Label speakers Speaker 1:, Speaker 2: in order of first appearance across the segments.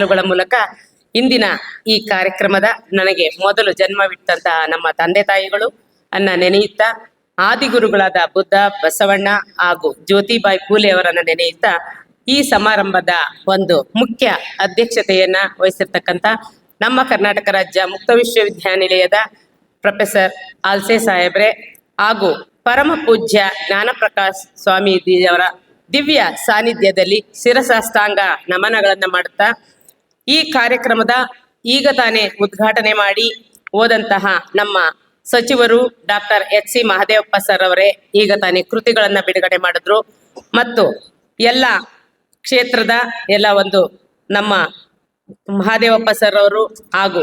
Speaker 1: ಸಾಲುಗಳ ಮೂಲಕ ಇಂದಿನ ಈ ಕಾರ್ಯಕ್ರಮದ ನನಗೆ ಮೊದಲು ಜನ್ಮವಿಟ್ಟಂತಹ ನಮ್ಮ ತಂದೆ ತಾಯಿಗಳು, ಅನ್ನ ನೆನೆಯುತ್ತಾ, ಆದಿಗುರುಗಳಾದ ಬುದ್ಧ, ಬಸವಣ್ಣ ಹಾಗೂ ಜ್ಯೋತಿಬಾಯಿ ಫೂಲೆ ಅವರನ್ನ ನೆನೆಯುತ್ತಾ ಈ ಸಮಾರಂಭದ ಒಂದು ಮುಖ್ಯ ಅಧ್ಯಕ್ಷತೆಯನ್ನ ವಹಿಸಿರ್ತಕ್ಕಂಥ ನಮ್ಮ ಕರ್ನಾಟಕ ರಾಜ್ಯ ಮುಕ್ತ ವಿಶ್ವವಿದ್ಯಾನಿಲಯದ ಪ್ರೊಫೆಸರ್ ಆಲ್ಸೆ ಸಾಹೇಬ್ರೆ ಹಾಗೂ ಪರಮ ಪೂಜ್ಯ ಜ್ಞಾನಪ್ರಕಾಶ್ ಸ್ವಾಮೀಜಿಯವರ ದಿವ್ಯ ಸಾನ್ನಿಧ್ಯದಲ್ಲಿ ಶಿರಸಾಷ್ಟಾಂಗ ನಮನಗಳನ್ನ ಮಾಡುತ್ತಾ ಈ ಕಾರ್ಯಕ್ರಮದ ಈಗ ತಾನೇ ಉದ್ಘಾಟನೆ ಮಾಡಿ ಹೋದಂತಹ ನಮ್ಮ ಸಚಿವರು doctor H C Mahadevappa sir ಅವರೇ ಈಗ ತಾನೇ ಕೃತಿಗಳನ್ನ ಬಿಡುಗಡೆ ಮಾಡಿದ್ರು. ಮತ್ತು ಎಲ್ಲ ಕ್ಷೇತ್ರದ ಎಲ್ಲ ಒಂದು ನಮ್ಮ ಮಹಾದೇವಪ್ಪ ಸರ್ ಅವರು ಹಾಗೂ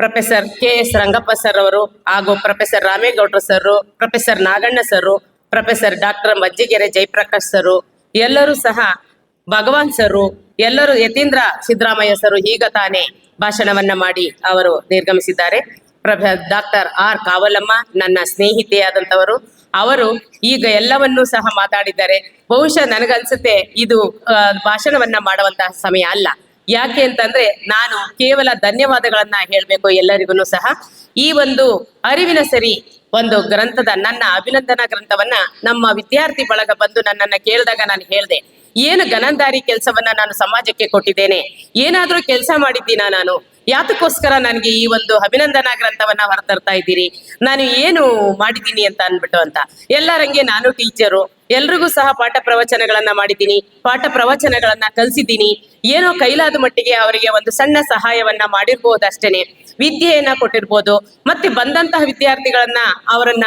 Speaker 1: professor K S Rangappa sir ಅವರು ಹಾಗೂ professor ರಾಮೇಗೌಡ್ರ sir, professor Naganna sir, professor doctor Majjigere Jayaprakash sir ಎಲ್ಲರೂ ಸಹ ಭಗವಾನ್ ಸರು ಎಲ್ಲರೂ ಯತೀಂದ್ರ ಸಿದ್ದರಾಮಯ್ಯ ಸರು ಈಗ ತಾನೇ ಭಾಷಣವನ್ನ ಮಾಡಿ ಅವರು ನಿರ್ಗಮಿಸಿದ್ದಾರೆ. ಪ್ರಭ, ಡಾಕ್ಟರ್ ಆರ್ ಕಾವಲಮ್ಮ, ನನ್ನ ಸ್ನೇಹಿತೆಯಾದಂತವರು ಅವರು ಈಗ ಎಲ್ಲವನ್ನೂ ಸಹ ಮಾತಾಡಿದ್ದಾರೆ. ಬಹುಶಃ ನನಗನ್ಸುತ್ತೆ ಇದು ಭಾಷಣವನ್ನ ಮಾಡುವಂತಹ ಸಮಯ ಅಲ್ಲ. ಯಾಕೆ ಅಂತಂದ್ರೆ ನಾನು ಕೇವಲ ಧನ್ಯವಾದಗಳನ್ನ ಹೇಳ್ಬೇಕು ಎಲ್ಲರಿಗೂ ಸಹ. ಈ ಒಂದು ಅರಿವಿನ ಸರಿ ಒಂದು ಗ್ರಂಥದ ನನ್ನ ಅಭಿನಂದನಾ ಗ್ರಂಥವನ್ನ ನಮ್ಮ ವಿದ್ಯಾರ್ಥಿ ಬಳಗ ಬಂದು ನನ್ನನ್ನ ಕೇಳಿದಾಗ ನಾನು ಹೇಳ್ದೆ. ಏನು ಗನಂದಾರಿ ಕೆಲಸವನ್ನ ನಾನು ಸಮಾಜಕ್ಕೆ ಕೊಟ್ಟಿದ್ದೇನೆ? ಏನಾದ್ರೂ ಕೆಲಸ ಮಾಡಿದ್ದೀನಾ ನಾನು? ಯಾತಕ್ಕೋಸ್ಕರ ನನಗೆ ಈ ಒಂದು ಅಭಿನಂದನಾ ಗ್ರಂಥವನ್ನ ಹೊರತರ್ತಾ ಇದ್ದೀರಿ? ನಾನು ಏನು ಮಾಡಿದ್ದೀನಿ ಅಂತ ಅನ್ಬಿಟ್ಟು ಅಂತ. ಎಲ್ಲರಂಗೆ ನಾನು ಟೀಚರು. ಎಲ್ರಿಗೂ ಸಹ ಪಾಠ ಪ್ರವಚನಗಳನ್ನ ಮಾಡಿದ್ದೀನಿ. ಪಾಠ ಪ್ರವಚನಗಳನ್ನ ಕಲಿಸಿದ್ದೀನಿ. ಏನೋ ಕೈಲಾದ ಮಟ್ಟಿಗೆ ಅವರಿಗೆ ಒಂದು ಸಣ್ಣ ಸಹಾಯವನ್ನ ಮಾಡಿರ್ಬೋದು ಅಷ್ಟೇನೆ ವಿದ್ಯೆಯನ್ನ ಕೊಟ್ಟಿರ್ಬೋದು. ಮತ್ತೆ ಬಂದಂತಹ ವಿದ್ಯಾರ್ಥಿಗಳನ್ನ ಅವರನ್ನ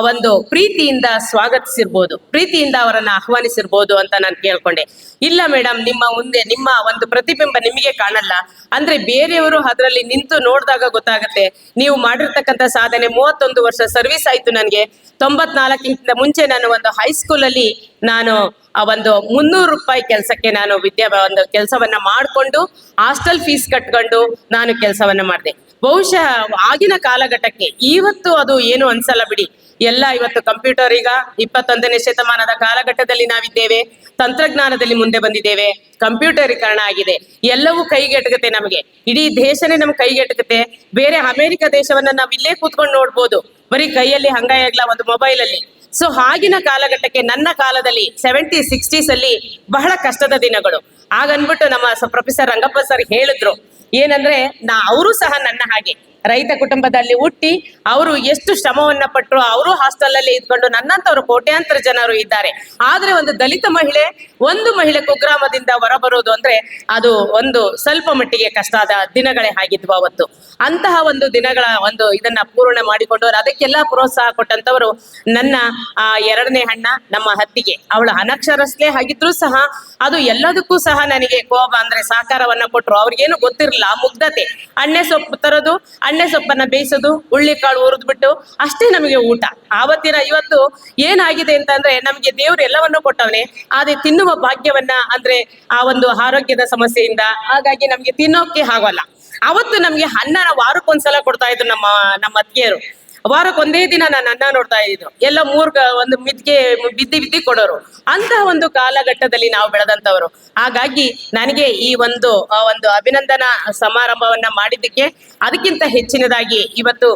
Speaker 1: ಒಂದು ಪ್ರೀತಿಯಿಂದ ಸ್ವಾಗತಿಸಿರ್ಬೋದು. ಪ್ರೀತಿಯಿಂದ ಅವರನ್ನ ಆಹ್ವಾನಿಸಿರ್ಬೋದು ಅಂತ ನಾನು ಕೇಳ್ಕೊಂಡೆ. ಇಲ್ಲ ಮೇಡಮ್ ನಿಮ್ಮ ಮುಂದೆ, ನಿಮ್ಮ ಒಂದು ಪ್ರತಿಬಿಂಬ ನಿಮಗೆ ಕಾಣಲ್ಲ. ಅಂದ್ರೆ ಬೇರೆಯವರು ಅದರಲ್ಲಿ ನಿಂತು ನೋಡಿದಾಗ ಗೊತ್ತಾಗತ್ತೆ. ನೀವು ಮಾಡಿರ್ತಕ್ಕಂಥ ಸಾಧನೆ ಮೂವತ್ತೊಂದು ವರ್ಷ ಸರ್ವಿಸ್ ಆಯ್ತು ನನಗೆ. ತೊಂಬತ್ನಾಲ್ಕಿಂತ ಮುಂಚೆ ನಾನು ಒಂದು ಹೈಸ್ಕೂಲ್ ಅಲ್ಲಿ ನಾನು ಆ ಒಂದು ಮುನ್ನೂರು ರೂಪಾಯಿ ಕೆಲಸಕ್ಕೆ ನಾನು ವಿದ್ಯಾ ಒಂದು ಕೆಲಸವನ್ನ ಮಾಡಿಕೊಂಡು ಹಾಸ್ಟೆಲ್ ಫೀಸ್ ಕಟ್ಕೊಂಡು ನಾನು ಕೆಲಸವನ್ನ ಮಾಡಿದೆ. ಬಹುಶಃ ಆಗಿನ ಕಾಲಘಟ್ಟಕ್ಕೆ ಇವತ್ತು ಅದು ಏನು ಅನ್ಸಲ್ಲ ಬಿಡಿ. ಎಲ್ಲ ಇವತ್ತು ಕಂಪ್ಯೂಟರ್ ಈಗ ಇಪ್ಪತ್ತೊಂದನೇ ಶತಮಾನದ ಕಾಲಘಟ್ಟದಲ್ಲಿ ನಾವಿದ್ದೇವೆ, ತಂತ್ರಜ್ಞಾನದಲ್ಲಿ ಮುಂದೆ ಬಂದಿದ್ದೇವೆ, ಕಂಪ್ಯೂಟರೀಕರಣ ಆಗಿದೆ. ಎಲ್ಲವೂ ಕೈಗೆಟುಕತೆ ನಮಗೆ. ಇಡೀ ದೇಶನೇ ನಮ್ಗೆ ಕೈಗೆಟುಕತೆ ಬೇರೆ ಅಮೆರಿಕ ದೇಶವನ್ನ ನಾವು ಇಲ್ಲೇ ಕೂತ್ಕೊಂಡು ನೋಡ್ಬೋದು. ಬರೀ ಕೈಯಲ್ಲಿ ಹಂಗಾಯಾಗ್ಲ ಒಂದು ಮೊಬೈಲ್ ಅಲ್ಲಿ ಸೊ ಆಗಿನ ಕಾಲಘಟ್ಟಕ್ಕೆ ನನ್ನ ಕಾಲದಲ್ಲಿ ಸೆವೆಂಟಿ ಸಿಕ್ಸ್ಟೀಸ್ ಅಲ್ಲಿ ಬಹಳ ಕಷ್ಟದ ದಿನಗಳು. ಆಗನ್ಬಿಟ್ಟು ನಮ್ಮ ಪ್ರೊಫೆಸರ್ ರಂಗಪ್ಪ ಸರ್ ಹೇಳಿದ್ರು ಏನಂದ್ರೆ, ನಾ ಅವರು ಸಹ ನನ್ನ ಹಾಗೆ. ರೈತ ಕುಟುಂಬದಲ್ಲಿ ಹುಟ್ಟಿ, ಅವರು ಎಷ್ಟು ಶ್ರಮವನ್ನ ಪಟ್ಟರು ಅವರು ಹಾಸ್ಟೆಲ್ ಅಲ್ಲಿ ಇದ್ಕೊಂಡು ನನ್ನಂತವರು ಕೋಟ್ಯಾಂತರ ಜನರು ಇದ್ದಾರೆ. ಆದ್ರೆ ಒಂದು ದಲಿತ ಮಹಿಳೆ, ಒಂದು ಮಹಿಳೆ ಕುಗ್ರಾಮದಿಂದ ಹೊರಬರೋದು ಅಂದ್ರೆ, ಅದು ಒಂದು ಸ್ವಲ್ಪ ಮಟ್ಟಿಗೆ ಕಷ್ಟ ಆದ ದಿನಗಳೇ ಆಗಿದ್ವು ಅವತ್ತು. ಅಂತಹ ಒಂದು ದಿನಗಳ ಒಂದು ಇದನ್ನ ಪೂರ್ಣ ಮಾಡಿಕೊಂಡು ಅದಕ್ಕೆಲ್ಲ ಪ್ರೋತ್ಸಾಹ ಕೊಟ್ಟಂತವರು ನನ್ನ, ಆ, ಎರಡನೇ ಅಣ್ಣ, ನಮ್ಮ ಹತ್ತಿಗೆ ಅವಳು ಅನಕ್ಷರಸ್ಥೆ ಆಗಿದ್ರು ಸಹ, ಅದು ಎಲ್ಲದಕ್ಕೂ ಸಹ ನನಗೆ ಕೋಪ ಅಂದ್ರೆ ಸಹಕಾರವನ್ನ ಕೊಟ್ಟರು ಅವ್ರಿಗೇನು ಗೊತ್ತಿರಲಿಲ್ಲ. ಆ ಮುಗ್ಧತೆ. ಅಣ್ಣೆ ಸೊಪ್ಪು ತರೋದು, ಅಣ್ಣೆ ಸೊಪ್ಪನ್ನ ಬೇಯಿಸೋದು ಹುರ್ದು ಬಿಟ್ಟು ಅಷ್ಟೇ ನಮಗೆ ಊಟ. ಆವತ್ತಿನ ಇವತ್ತು ಏನಾಗಿದೆ ಅಂತಂದ್ರೆ ನಮಗೆ ದೇವ್ರು ಎಲ್ಲವನ್ನೂ ಕೊಟ್ಟವನೆ. ಆದ್ರೆ ತಿನ್ನುವ ಭಾಗ್ಯವನ್ನ ಅಂದ್ರೆ ಆ ಒಂದು ಆರೋಗ್ಯದ ಸಮಸ್ಯೆಯಿಂದ ಹಾಗಾಗಿ ನಮ್ಗೆ ತಿನ್ನೋಕೆ ಆಗೋಲ್ಲ. ಅವತ್ತು ನಮ್ಗೆ ಅನ್ನನ ವಾರಕ್ಕೊಂದ್ಸಲ ಕೊಡ್ತಾ ಇದ್ರು ನಮ್ಮ ನಮ್ಮ ಅತ್ತಿಗೆಯರು. ವಾರಕ್ಕೆ ಒಂದೇ ದಿನ ನಾನು ಅನ್ನ ನೋಡ್ತಾ ಇದ್ದು ಎಲ್ಲ ಮೂರ್ ಒಂದು ಮಿದ್ಗೆ ಬಿದ್ದಿ ಬಿದ್ದಿ ಕೊಡೋರು. ಅಂತಹ ಒಂದು ಕಾಲಘಟ್ಟದಲ್ಲಿ ನಾವು ಬೆಳೆದಂತವರು ಹಾಗಾಗಿ ನನಗೆ ಈ ಒಂದು ಒಂದು ಅಭಿನಂದನಾ ಸಮಾರಂಭವನ್ನ ಮಾಡಿದ್ದಕ್ಕೆ ಅದಕ್ಕಿಂತ ಹೆಚ್ಚಿನದಾಗಿ ಇವತ್ತು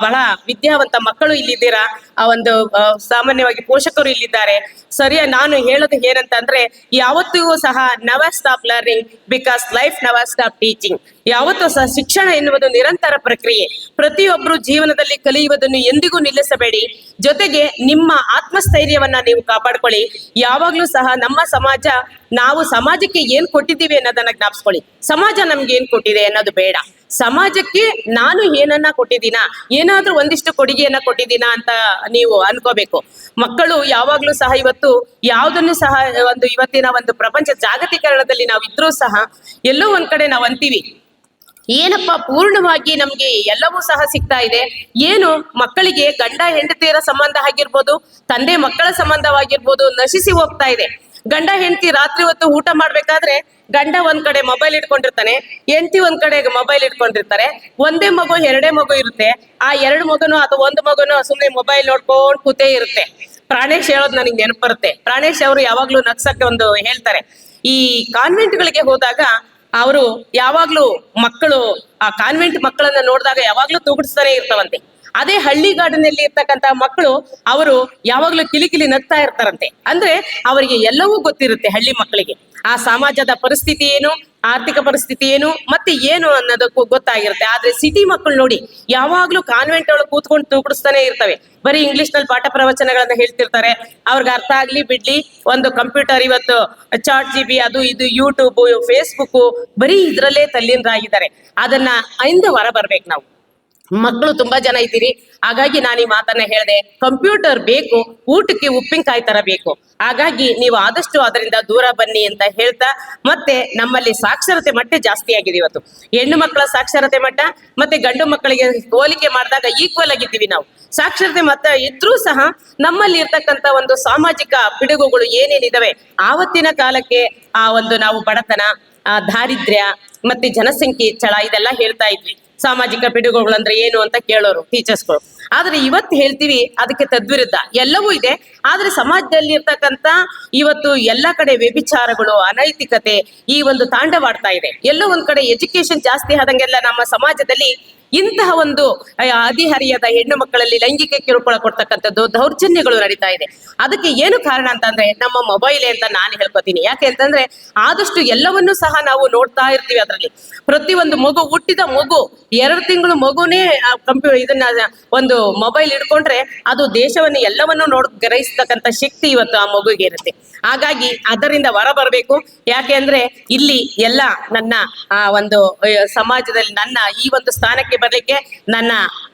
Speaker 1: ಬಹಳ ವಿದ್ಯಾವಂತ ಮಕ್ಕಳು ಇಲ್ಲಿದ್ದೀರಾ? ಆ ಒಂದು ಸಾಮಾನ್ಯವಾಗಿ ಪೋಷಕರು ಇಲ್ಲಿದ್ದಾರೆ. ಸರಿಯ, ನಾನು ಹೇಳೋದು ಏನಂತಂದ್ರೆ, ಯಾವತ್ತಿಗೂ ಸಹ never stop learning because life never stop teaching ಯಾವತ್ತೂ ಸಹ ಶಿಕ್ಷಣ ಎನ್ನುವುದು ನಿರಂತರ ಪ್ರಕ್ರಿಯೆ. ಪ್ರತಿಯೊಬ್ಬರು ಜೀವನದಲ್ಲಿ ಕಲಿಯುವುದನ್ನು ಎಂದಿಗೂ ನಿಲ್ಲಿಸಬೇಡಿ. ಜೊತೆಗೆ ನಿಮ್ಮ ಆತ್ಮಸ್ಥೈರ್ಯವನ್ನ ನೀವು ಕಾಪಾಡ್ಕೊಳ್ಳಿ. ಯಾವಾಗ್ಲೂ ಸಹ ನಮ್ಮ ಸಮಾಜ, ನಾವು ಸಮಾಜಕ್ಕೆ ಏನ್ ಕೊಟ್ಟಿದ್ದೀವಿ ಅನ್ನೋದನ್ನ ಜ್ಞಾಪಿಸ್ಕೊಳ್ಳಿ. ಸಮಾಜ ನಮ್ಗೆ ಏನ್ ಕೊಟ್ಟಿದೆ ಅನ್ನೋದು ಬೇಡ. ಸಮಾಜಕ್ಕೆ ನಾನು ಏನನ್ನ ಕೊಟ್ಟಿದ್ದೀನ? ಏನಾದ್ರೂ ಒಂದಿಷ್ಟು ಕೊಡುಗೆಯನ್ನ ಕೊಟ್ಟಿದ್ದೀನ ಅಂತ ನೀವು ಅನ್ಕೋಬೇಕು. ಮಕ್ಕಳು ಯಾವಾಗ್ಲೂ ಸಹ ಇವತ್ತು ಯಾವ್ದನ್ನು ಸಹ ಒಂದು ಇವತ್ತಿನ ಒಂದು ಪ್ರಪಂಚ ಜಾಗತೀಕರಣದಲ್ಲಿ ನಾವಿದ್ರೂ ಸಹ ಎಲ್ಲೋ ಒಂದ್ ಕಡೆ ನಾವು ಅಂತೀವಿ. ಏನಪ್ಪ ಪೂರ್ಣವಾಗಿ ನಮ್ಗೆ ಎಲ್ಲವೂ ಸಹ ಸಿಗ್ತಾ ಇದೆ. ಏನು ಮಕ್ಕಳಿಗೆ ಗಂಡ ಹೆಂಡತಿಯರ ಸಂಬಂಧ ಆಗಿರ್ಬೋದು, ತಂದೆ ಮಕ್ಕಳ ಸಂಬಂಧವಾಗಿರ್ಬೋದು ನಶಿಸಿ ಹೋಗ್ತಾ ಇದೆ. ಗಂಡ ಹೆಂಡತಿ ರಾತ್ರಿ ಹೊತ್ತು ಊಟ ಮಾಡ್ಬೇಕಾದ್ರೆ ಗಂಡ ಒಂದ್ ಕಡೆ ಮೊಬೈಲ್ ಇಟ್ಕೊಂಡಿರ್ತಾನೆ, ಹೆಂಡತಿ ಒಂದ್ ಕಡೆ ಮೊಬೈಲ್ ಇಟ್ಕೊಂಡಿರ್ತಾರೆ. ಒಂದೇ ಮಗು, ಎರಡೇ ಮಗು ಇರುತ್ತೆ. ಆ ಎರಡು ಮಗನು ಅಥವಾ ಒಂದು ಮಗುನು ಸುಮ್ಮನೆ ಮೊಬೈಲ್ ನೋಡ್ಕೊಂಡ್ ಕೂತೇ ಇರುತ್ತೆ. ಪ್ರಾಣೇಶ್ ಹೇಳೋದು ನನಗೆ ನೆನಪು ಬರುತ್ತೆ ಪ್ರಾಣೇಶ್ ಅವರು ಯಾವಾಗ್ಲೂ ನಗ್ಸಕ್ಕೆ ಒಂದು ಹೇಳ್ತಾರೆ. ಈ ಕಾನ್ವೆಂಟ್ಗಳಿಗೆ ಹೋದಾಗ ಅವರು ಯಾವಾಗ್ಲೂ ಮಕ್ಕಳು, ಆ ಕಾನ್ವೆಂಟ್ ಮಕ್ಕಳನ್ನ ನೋಡಿದಾಗ ಯಾವಾಗ್ಲೂ ತೂಗುಡಿಸ್ತಾನೆ ಇರ್ತಾವಂತೆ. ಅದೇ ಹಳ್ಳಿ ಗಾರ್ಡನಲ್ಲಿ ಇರ್ತಕ್ಕಂತ ಮಕ್ಕಳು ಅವರು ಯಾವಾಗ್ಲೂ ಕಿಲಿಕಿಲಿ ನಗ್ತಾ ಇರ್ತಾರಂತೆ. ಅಂದ್ರೆ ಅವರಿಗೆ ಎಲ್ಲವೂ ಗೊತ್ತಿರುತ್ತೆ ಹಳ್ಳಿ ಮಕ್ಕಳಿಗೆ. ಆ ಸಮಾಜದ ಪರಿಸ್ಥಿತಿ ಏನು, ಆರ್ಥಿಕ ಪರಿಸ್ಥಿತಿ ಏನು, ಮತ್ತೆ ಏನು ಅನ್ನೋದಕ್ಕೂ ಗೊತ್ತಾಗಿರುತ್ತೆ. ಆದ್ರೆ ಸಿಟಿ ಮಕ್ಕಳು ನೋಡಿ, ಯಾವಾಗ್ಲೂ ಕಾನ್ವೆಂಟ್ ಒಳಗೆ ಕೂತ್ಕೊಂಡು ತೂಕಡಿಸ್ತಾನೆ ಇರ್ತವೆ. ಬರೀ ಇಂಗ್ಲಿಷ್ನಲ್ಲಿ ಪಾಠ ಪ್ರವಚನಗಳನ್ನ ಹೇಳ್ತಿರ್ತಾರೆ. ಅವ್ರಿಗೆ ಅರ್ಥ ಆಗ್ಲಿ ಬಿಡ್ಲಿ, ಒಂದು ಕಂಪ್ಯೂಟರ್ ಇವತ್ತು ಚಾಟ್ ಜಿ ಬಿ ಅದು ಇದು ಯೂಟ್ಯೂಬ್ ಫೇಸ್ಬುಕ್ ಬರೀ ಇದ್ರಲ್ಲೇ ತಲ್ಲೀನರಾಗಿದ್ದಾರೆ. ಅದನ್ನ ಇಂದ ಹೊರ ಬರ್ಬೇಕು ನಾವು. ಮಕ್ಕಳು ತುಂಬಾ ಜನ ಇದ್ದೀರಿ. ಹಾಗಾಗಿ ನಾನು ಈ ಮಾತನ್ನ ಹೇಳಿದೆ. ಕಂಪ್ಯೂಟರ್ ಬೇಕು, ಊಟಕ್ಕೆ ಉಪ್ಪಿನಕಾಯಿ ತರ ಬೇಕು. ಹಾಗಾಗಿ ನೀವು ಆದಷ್ಟು ಅದರಿಂದ ದೂರ ಬನ್ನಿ ಅಂತ ಹೇಳ್ತಾ, ಮತ್ತೆ ನಮ್ಮಲ್ಲಿ ಸಾಕ್ಷರತೆ ಮಟ್ಟ ಜಾಸ್ತಿ ಆಗಿದೆ ಇವತ್ತು. ಹೆಣ್ಣು ಮಕ್ಕಳ ಸಾಕ್ಷರತೆ ಮಟ್ಟ, ಮತ್ತೆ ಗಂಡು ಮಕ್ಕಳಿಗೆ ಹೋಲಿಕೆ ಮಾಡಿದಾಗ ಈಕ್ವಲ್ ಆಗಿದ್ದೀವಿ ನಾವು. ಸಾಕ್ಷರತೆ ಮಟ್ಟ ಇದ್ರೂ ಸಹ ನಮ್ಮಲ್ಲಿ ಇರ್ತಕ್ಕಂತ ಒಂದು ಸಾಮಾಜಿಕ ಪಿಡುಗುಗಳು ಏನೇನಿದಾವೆ, ಆವತ್ತಿನ ಕಾಲಕ್ಕೆ ಆ ಒಂದು ನಾವು ಬಡತನ, ಆ ದಾರಿದ್ರ್ಯ, ಮತ್ತೆ ಜನಸಂಖ್ಯೆ ಹೆಚ್ಚಳ ಇದೆಲ್ಲ ಹೇಳ್ತಾ ಇದ್ವಿ. ಸಾಮಾಜಿಕ ಪಿಡುಗುಗಳು ಅಂದ್ರೆ ಏನು ಅಂತ ಕೇಳೋರು ಟೀಚರ್ಸ್ಗಳು ಆದ್ರೆ ಇವತ್ತು ಹೇಳ್ತೀವಿ ಅದಕ್ಕೆ ತದ್ವಿರುದ್ಧ. ಎಲ್ಲವೂ ಇದೆ. ಆದ್ರೆ ಸಮಾಜದಲ್ಲಿ ಇರ್ತಕ್ಕಂತ ಇವತ್ತು ಎಲ್ಲ ಕಡೆ ವ್ಯಭಿಚಾರಗಳು, ಅನೈತಿಕತೆ ಈ ಒಂದು ತಾಂಡವಾಡ್ತಾ ಇದೆ. ಎಲ್ಲೋ ಒಂದ್ ಕಡೆ ಎಜುಕೇಶನ್ ಜಾಸ್ತಿ ಆದಂಗೆಲ್ಲ ನಮ್ಮ ಸಮಾಜದಲ್ಲಿ ಇಂತಹ ಒಂದು ಅಧಿಹರಿಯದ ಹೆಣ್ಣು ಮಕ್ಕಳಲ್ಲಿ ಲೈಂಗಿಕ ಕಿರುಕುಳ ಕೊಡ್ತಕ್ಕಂಥದ್ದು ದೌರ್ಜನ್ಯಗಳು ನಡೀತಾ ಇದೆ. ಅದಕ್ಕೆ ಏನು ಕಾರಣ ಅಂತಂದ್ರೆ, ನಮ್ಮ ಮೊಬೈಲ್ ಅಂತ ನಾನು ಹೇಳ್ಕೊತೀನಿ. ಯಾಕೆ ಅಂತಂದ್ರೆ, ಆದಷ್ಟು ಎಲ್ಲವನ್ನೂ ಸಹ ನಾವು ನೋಡ್ತಾ ಇರ್ತೀವಿ ಅದರಲ್ಲಿ. ಒಂದು ಮಗು, ಹುಟ್ಟಿದ ಮಗು, ಎರಡು ತಿಂಗಳು ಮಗುನೇ ಕಂಪ್ಯೂ, ಇದನ್ನ, ಒಂದು ಮೊಬೈಲ್ ಇಟ್ಕೊಂಡ್ರೆ ಅದು ದೇಶವನ್ನು ಎಲ್ಲವನ್ನೂ ನೋಡ್, ಗ್ರಹಿಸ್ತಕ್ಕಂಥ ಶಕ್ತಿ ಇವತ್ತು ಆ ಮಗುಗೆ ಇರುತ್ತೆ. ಹಾಗಾಗಿ ಅದರಿಂದ ಹೊರ ಬರಬೇಕು. ಯಾಕೆ ಅಂದ್ರೆ, ಇಲ್ಲಿ ಎಲ್ಲ ನನ್ನ, ಆ, ಒಂದು ಸಮಾಜದಲ್ಲಿ ನನ್ನ ಈ ಒಂದು ಸ್ಥಾನಕ್ಕೆ ಬರ್ಲಿಕ್ಕೆ ನನ್ನ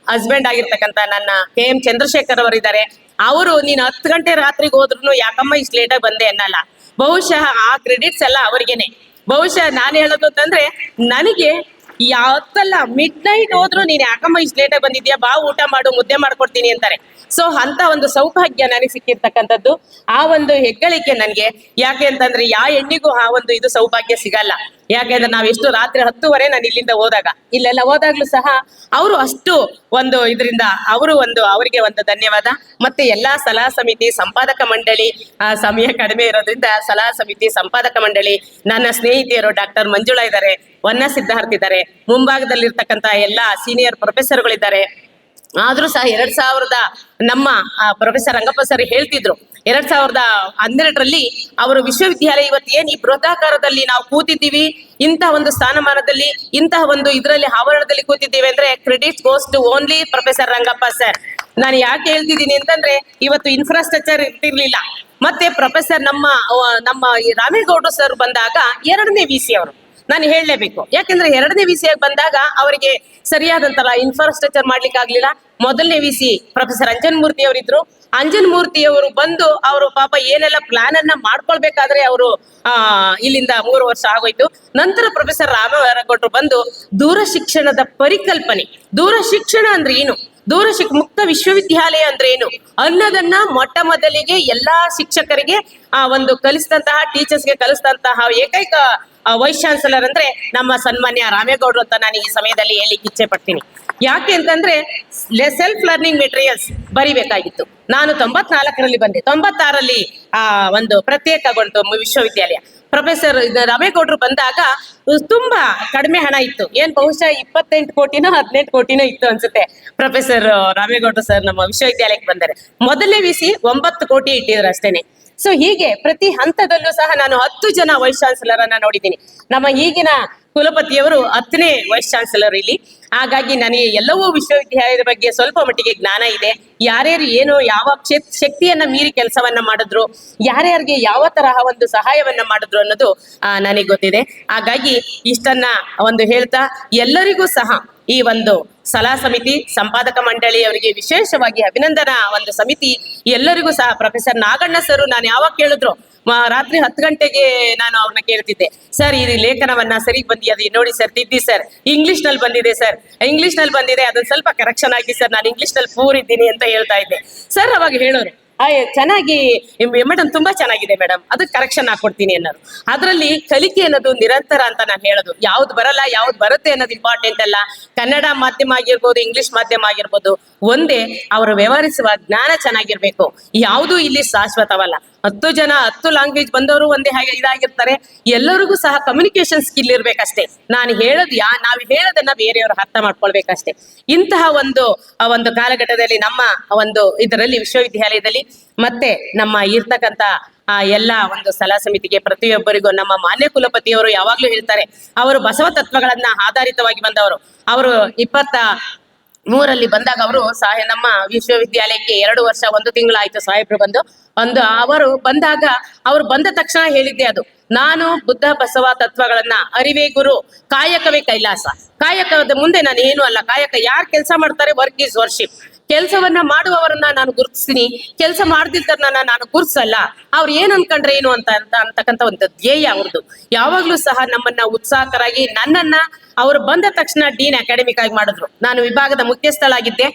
Speaker 1: ಹಸ್ಬೆಂಡ್ ಆಗಿರ್ತಕ್ಕಂತ ನನ್ನ ಕೆ ಎಂ ಚಂದ್ರಶೇಖರ್ ಅವರಿದ್ದಾರೆ. ಅವರು ನೀನು ಹತ್ತು ಗಂಟೆ ರಾತ್ರಿಗೆ ಹೋದ್ರು ಯಾಕಮ್ಮ ಇಷ್ಟು ಲೇಟಾಗಿ ಬಂದೆ ಅನ್ನಲ್ಲ. ಬಹುಶಃ ಆ ಕ್ರೆಡಿಟ್ಸ್ ಎಲ್ಲ ಅವರಿಗೇನೆ. ಬಹುಶಃ ನಾನು ಹೇಳೋದು ಅಂತಂದ್ರೆ ನನಗೆ ಯಾವತ್ತಲ್ಲ ಮಿಡ್ ನೈಟ್ ಹೋದ್ರು ನೀನ್ ಯಾಕಮ್ಮ ಇಷ್ಟು ಲೇಟಾಗಿ ಬಂದಿದ್ಯಾ? ಬಾ ಊಟ ಮಾಡು, ಮುದ್ದೆ ಮಾಡ್ಕೊಡ್ತೀನಿ ಅಂತಾರೆ. ಸೊ ಅಂತ ಒಂದು ಸೌಭಾಗ್ಯ ನನಗೆ ಸಿಕ್ಕಿರ್ತಕ್ಕಂಥದ್ದು. ಆ ಒಂದು ಹೆಗ್ಗಳಿಕೆ ನನಗೆ. ಯಾಕೆ ಅಂತಂದ್ರೆ ಯಾವ ಹೆಣ್ಣಿಗೂ ಆ ಒಂದು ಇದು ಸೌಭಾಗ್ಯ ಸಿಗಲ್ಲ. ಯಾಕೆಂದ್ರೆ ನಾವ್ ಎಷ್ಟು ರಾತ್ರಿ ಹತ್ತುವರೆ ನಾನು ಇಲ್ಲಿಂದ ಹೋದಾಗ. ಇಲ್ಲೆಲ್ಲ ಹೋದಾಗ್ಲೂ ಸಹ ಅವರು ಅಷ್ಟು ಒಂದು ಇದರಿಂದ ಅವರು ಒಂದು ಅವರಿಗೆ ಒಂದು ಧನ್ಯವಾದ. ಮತ್ತೆ ಎಲ್ಲಾ ಸಲಹಾ ಸಮಿತಿ ಸಂಪಾದಕ ಮಂಡಳಿ ಸಮಯ ಕಡಿಮೆ ಇರೋದ್ರಿಂದ ಸಲಹಾ ಸಮಿತಿ ಸಂಪಾದಕ ಮಂಡಳಿ, ನನ್ನ ಸ್ನೇಹಿತೆಯರು ಡಾಕ್ಟರ್ ಮಂಜುಳಾ ಇದ್ದಾರೆ, ವನ್ನ ಸಿದ್ಧಾರ್ಥ ಇದ್ದಾರೆ ಮುಂಭಾಗದಲ್ಲಿರ್ತಕ್ಕಂತ ಎಲ್ಲಾ ಸೀನಿಯರ್ ಪ್ರೊಫೆಸರ್ಗಳಿದ್ದಾರೆ. ಆದ್ರೂ ಸಹ ಎರಡ್ ಸಾವಿರದ ನಮ್ಮ ಪ್ರೊಫೆಸರ್ ರಂಗಪ್ಪ ಸರ್ ಹೇಳ್ತಿದ್ರು ಎರಡ್ ಸಾವಿರದ ಹನ್ನೆರಡರಲ್ಲಿ ಅವರು ವಿಶ್ವವಿದ್ಯಾಲಯ ಇವತ್ತು ಏನ್ ಈ ಬೃಹದಾಕಾರದಲ್ಲಿ ನಾವು ಕೂತಿದ್ದೀವಿ, ಇಂತಹ ಒಂದು ಸ್ಥಾನಮಾನದಲ್ಲಿ, ಇಂತಹ ಒಂದು ಇದರಲ್ಲಿ ಆವರಣದಲ್ಲಿ ಕೂತಿದ್ದೀವಿ ಅಂದ್ರೆ credit goes to only professor Rangappa sir ನಾನು ಯಾಕೆ ಹೇಳ್ತಿದ್ದೀನಿ ಅಂತಂದ್ರೆ ಇವತ್ತು ಇನ್ಫ್ರಾಸ್ಟ್ರಕ್ಚರ್ ಇರ್ತಿರ್ಲಿಲ್ಲ. ಮತ್ತೆ ಪ್ರೊಫೆಸರ್ ನಮ್ಮ ನಮ್ಮ ರಾಮೇಗೌಡರು ಸರ್ ಬಂದಾಗ ಎರಡನೇ ವಿ ಸಿ ಅವರು. ನಾನು ಹೇಳಲೇಬೇಕು. ಯಾಕಂದ್ರೆ ಎರಡನೇ ವಿ ಸಿ ಆಗಿ ಬಂದಾಗ ಅವರಿಗೆ ಸರಿಯಾದಂತರ ಇನ್ಫ್ರಾಸ್ಟ್ರಕ್ಚರ್ ಮಾಡ್ಲಿಕ್ಕೆ ಆಗ್ಲಿಲ್ಲ. ಮೊದಲನೇ V C professor Anjan Murthy ಅವರಿದ್ರು. Anjan Murthy ಅವರು ಬಂದು ಅವರು ಪಾಪ ಏನೆಲ್ಲ ಪ್ಲಾನ್ ಅನ್ನ ಮಾಡ್ಕೊಳ್ಬೇಕಾದ್ರೆ ಅವರು, ಆ, ಇಲ್ಲಿಂದ ಮೂರು ವರ್ಷ ಆಗೋಯ್ತು. ನಂತರ ಪ್ರೊಫೆಸರ್ ರಾಮವರಗೌಡರು ಬಂದು ದೂರ ಶಿಕ್ಷಣದ ಪರಿಕಲ್ಪನೆ. ದೂರ ಶಿಕ್ಷಣ ಅಂದ್ರೆ ಏನು? ದೂರ ಶಿಕ್, ಮುಕ್ತ ವಿಶ್ವವಿದ್ಯಾಲಯ ಅಂದ್ರೆ ಏನು? ಅನ್ನೋದನ್ನ ಮೊಟ್ಟ ಮೊದಲಿಗೆ ಎಲ್ಲಾ ಶಿಕ್ಷಕರಿಗೆ, ಆ, ಒಂದು ಕಲಿಸಿದಂತಹ ಟೀಚರ್ಸ್ಗೆ ಕಲಿಸಿದಂತಹ ಏಕೈಕ ವೈಸ್ ಚಾನ್ಸಲರ್ ಅಂದ್ರೆ ನಮ್ಮ ಸನ್ಮಾನ್ಯ ರಾಮೇಗೌಡರು ಅಂತ ನಾನು ಈ ಸಮಯದಲ್ಲಿ ಹೇಳಿಕ್ಕೆ ಇಚ್ಛೆ ಪಡ್ತೀನಿ. ಯಾಕೆ ಅಂತಂದ್ರೆ ಸೆಲ್ಫ್ ಲರ್ನಿಂಗ್ ಮೆಟೀರಿಯಲ್ಸ್ ಬರಿಬೇಕಾಗಿತ್ತು. ನಾನು ತೊಂಬತ್ನಾಲ್ಕರಲ್ಲಿ ಬಂದೆ. ತೊಂಬತ್ತಾರಲ್ಲಿ ಆ ಒಂದು ಪ್ರತ್ಯೇಕಗೊಂಡು ವಿಶ್ವವಿದ್ಯಾಲಯ. ಪ್ರೊಫೆಸರ್ ರಾಮೇಗೌಡರು ಬಂದಾಗ ತುಂಬಾ ಕಡಿಮೆ ಹಣ ಇತ್ತು. ಏನ್ ಬಹುಶಃ ಇಪ್ಪತ್ತೆಂಟು ಕೋಟಿನೋ ಹದಿನೆಂಟು ಕೋಟಿನೋ ಇತ್ತು ಅನ್ಸುತ್ತೆ. ಪ್ರೊಫೆಸರ್ ರಾಮೇಗೌಡರು ಸರ್ ನಮ್ಮ ವಿಶ್ವವಿದ್ಯಾಲಯಕ್ಕೆ ಬಂದರೆ. ಮೊದಲೇ ವಿಸಿ ಒಂಬತ್ತು ಕೋಟಿ ಇಟ್ಟಿದ್ರು ಅಷ್ಟೇನೆ ಸೊ ಹೀಗೆ ಪ್ರತಿ ಹಂತದಲ್ಲೂ ಸಹ ನಾನು ಹತ್ತು ಜನ ವೈಸ್ ಚಾನ್ಸಲರ್ ನೋಡಿದ್ದೀನಿ. ನಮ್ಮ ಈಗಿನ ಕುಲಪತಿಯವರು ಹತ್ತನೇ ವೈಸ್ ಚಾನ್ಸಲರ್ ಇಲ್ಲಿ. ಹಾಗಾಗಿ ನನಗೆ ಎಲ್ಲವೂ ವಿಶ್ವವಿದ್ಯಾಲಯದ ಬಗ್ಗೆ ಸ್ವಲ್ಪ ಮಟ್ಟಿಗೆ ಜ್ಞಾನ ಇದೆ. ಯಾರ್ಯಾರು ಏನು ಯಾವ ಕ್ಷೇತ್, ಶಕ್ತಿಯನ್ನ ಮೀರಿ ಕೆಲಸವನ್ನ ಮಾಡಿದ್ರು, ಯಾರ್ಯಾರಿಗೆ ಯಾವ ತರಹ ಒಂದು ಸಹಾಯವನ್ನ ಮಾಡಿದ್ರು ಅನ್ನೋದು ನನಗೆ ಗೊತ್ತಿದೆ. ಹಾಗಾಗಿ ಇಷ್ಟನ್ನ ಒಂದು ಹೇಳ್ತಾ, ಎಲ್ಲರಿಗೂ ಸಹ ಈ ಒಂದು ಸಲಹಾ ಸಮಿತಿ ಸಂಪಾದಕ ಮಂಡಳಿ ಅವರಿಗೆ ವಿಶೇಷವಾಗಿ ಅಭಿನಂದನಾ ಒಂದು ಸಮಿತಿ. ಎಲ್ಲರಿಗೂ ಸಹ ಪ್ರೊಫೆಸರ್ ನಾಗಣ್ಣ ಸರ್ ನಾನು ಯಾವಾಗ ಕೇಳಿದ್ರು ರಾತ್ರಿ ಹತ್ತು ಗಂಟೆಗೆ ನಾನು ಅವ್ರನ್ನ ಕೇಳ್ತಿದ್ದೆ. ಸರ್, ಈ ಲೇಖನವನ್ನ ಸರಿ ಬಂದಿದೆ ನೋಡಿ ಸರ್, ತಿದ್ದಿ ಸರ್. ಇಂಗ್ಲಿಷ್ನಲ್ಲಿ ಬಂದಿದೆ ಸರ್. ಇಂಗ್ಲಿಷ್ನಲ್ಲಿ ಬಂದಿದೆ ಅದನ್ನ ಸ್ವಲ್ಪ ಕರೆಕ್ಷನ್ ಆಗಿ ಸರ್, ನಾನು ಇಂಗ್ಲಿಷ್ನಲ್ಲಿ ಪೂರಿದ್ದೀನಿ ಅಂತ ಹೇಳ್ತಾ ಇದ್ದೆ. ಸರ್, ಅವಾಗ ಹೇಳೋರು ಚೆನ್ನಾಗಿ ಮೇಡಮ್ ತುಂಬಾ ಚೆನ್ನಾಗಿದೆ ಮೇಡಮ್ ಅದಕ್ಕೆ ಕರೆಕ್ಷನ್ ಹಾಕೊಡ್ತೀನಿ ಅನ್ನೋದು. ಅದರಲ್ಲಿ ಕಲಿಕೆ ಅನ್ನೋದು ನಿರಂತರ ಅಂತ ನಾನು ಹೇಳೋದು. ಯಾವ್ದು ಬರಲ್ಲ, ಯಾವ್ದು ಬರುತ್ತೆ ಅನ್ನೋದು ಇಂಪಾರ್ಟೆಂಟ್ ಅಲ್ಲ. ಕನ್ನಡ ಮಾಧ್ಯಮ ಆಗಿರ್ಬೋದು ಇಂಗ್ಲಿಷ್ ಮಾಧ್ಯಮ ಆಗಿರ್ಬೋದು, ಒಂದೇ, ಅವರು ವ್ಯವಹರಿಸುವ ಜ್ಞಾನ ಚೆನ್ನಾಗಿರ್ಬೇಕು. ಯಾವುದು ಇಲ್ಲಿ ಶಾಶ್ವತವಲ್ಲ. ಹತ್ತು ಜನ, ಹತ್ತು ಲ್ಯಾಂಗ್ವೇಜ್ ಬಂದವರು ಒಂದೇ ಹಾಗೆ ಇದಾಗಿರ್ತಾರೆ. ಎಲ್ಲರಿಗೂ ಸಹ ಕಮ್ಯುನಿಕೇಶನ್ ಸ್ಕಿಲ್ ಇರ್ಬೇಕಷ್ಟೇ. ನಾನು ಹೇಳೋದು ಯಾ, ನಾವು ಹೇಳೋದನ್ನ ಬೇರೆಯವರು ಅರ್ಥ ಮಾಡ್ಕೊಳ್ಬೇಕಷ್ಟೇ. ಇಂತಹ ಒಂದು ಒಂದು ಕಾಲಘಟ್ಟದಲ್ಲಿ ನಮ್ಮ ಒಂದು ಇದರಲ್ಲಿ, ವಿಶ್ವವಿದ್ಯಾಲಯದಲ್ಲಿ ಮತ್ತೆ ನಮ್ಮ ಇರ್ತಕ್ಕಂತ ಆ ಎಲ್ಲ ಒಂದು ಸಲಹಾ ಸಮಿತಿಗೆ ಪ್ರತಿಯೊಬ್ಬರಿಗೂ ನಮ್ಮ ಮಾನ್ಯ ಕುಲಪತಿಯವರು ಯಾವಾಗ್ಲೂ ಹೇಳ್ತಾರೆ, ಅವರು ಬಸವ ತತ್ವಗಳನ್ನ ಆಧಾರಿತವಾಗಿ ಬಂದವರು. ಅವರು ಇಪ್ಪತ್ತ ಮೂರಲ್ಲಿ ಬಂದಾಗ ಅವರು ಸಾಹೇ ನಮ್ಮ ವಿಶ್ವವಿದ್ಯಾಲಯಕ್ಕೆ ಎರಡು ವರ್ಷ, ಒಂದು ತಿಂಗಳಾಯ್ತು ಸಾಹೇಬ್ರು ಬಂದು. ಒಂದು ಅವರು ಬಂದಾಗ, ಅವರು ಬಂದ ತಕ್ಷಣ ಹೇಳಿದ್ದೆ ಅದು, ನಾನು ಬುದ್ಧ ಬಸವ ತತ್ವಗಳನ್ನ ಅರಿವೇ ಗುರು, ಕಾಯಕವೇ ಕೈಲಾಸ. ಕಾಯಕದ ಮುಂದೆ ನಾನು ಏನು ಅಲ್ಲ, ಕಾಯಕ ಯಾರು ಕೆಲಸ ಮಾಡ್ತಾರೆ, ವರ್ಕ್ ಈಸ್ ವರ್ಷಿಪ್ ಕೆಲಸವನ್ನ ಮಾಡುವವರನ್ನ ನಾನು ಗುರುತಿಸ್ತೀನಿ. ಕೆಲಸ ಮಾಡ್ದಿದ್ದನ್ನ ನಾನು ಗುರುತಿಸಲ್ಲ. ಅವ್ರು ಏನ್ ಅನ್ಕೊಂಡ್ರೆ ಏನು ಅಂತ ಅಂತ ಒಂದು ಧ್ಯೇಯ ಅವ್ರದ್ದು ಯಾವಾಗ್ಲೂ ಸಹ ನಮ್ಮನ್ನ ಉತ್ಸಾಹಕರಾಗಿ ನನ್ನನ್ನ ಅವರು ಬಂದ ತಕ್ಷಣ ಡೀನ್ ಅಕಾಡೆಮಿಕ್ ಆಗಿ ಮಾಡಿದ್ರು. ನಾನು ವಿಭಾಗದ ಮುಖ್ಯಸ್ಥಳಾಗಿದ್ದೆ.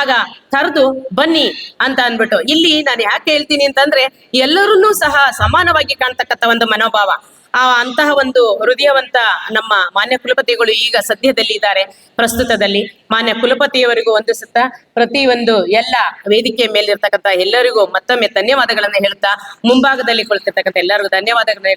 Speaker 1: ಆಗ ಕರೆದು ಬನ್ನಿ ಅಂತ ಅನ್ಬಿಟ್ಟು ಇಲ್ಲಿ ನಾನು ಯಾಕೆ ಹೇಳ್ತೀನಿ ಅಂತಂದ್ರೆ ಎಲ್ಲರನ್ನೂ ಸಹ ಸಮಾನವಾಗಿ ಕಾಣ್ತಕ್ಕಂಥ ಒಂದು ಮನೋಭಾವ. ಆ ಅಂತಹ ಒಂದು ಹೃದಯವಂತ ನಮ್ಮ ಮಾನ್ಯ ಕುಲಪತಿಗಳು ಈಗ ಸದ್ಯದಲ್ಲಿ ಇದ್ದಾರೆ, ಪ್ರಸ್ತುತದಲ್ಲಿ. ಮಾನ್ಯ ಕುಲಪತಿಯವರಿಗೂ ಒಂದು ಸುತ್ತ ಪ್ರತಿ ಒಂದು ಎಲ್ಲ ವೇದಿಕೆ ಮೇಲಿರ್ತಕ್ಕಂಥ ಎಲ್ಲರಿಗೂ ಮತ್ತೊಮ್ಮೆ ಧನ್ಯವಾದಗಳನ್ನ ಹೇಳ್ತಾ ಮುಂಭಾಗದಲ್ಲಿ ಕುಳಿತಿರ್ತಕ್ಕಂಥ ಎಲ್ಲರಿಗೂ ಧನ್ಯವಾದಗಳನ್ನ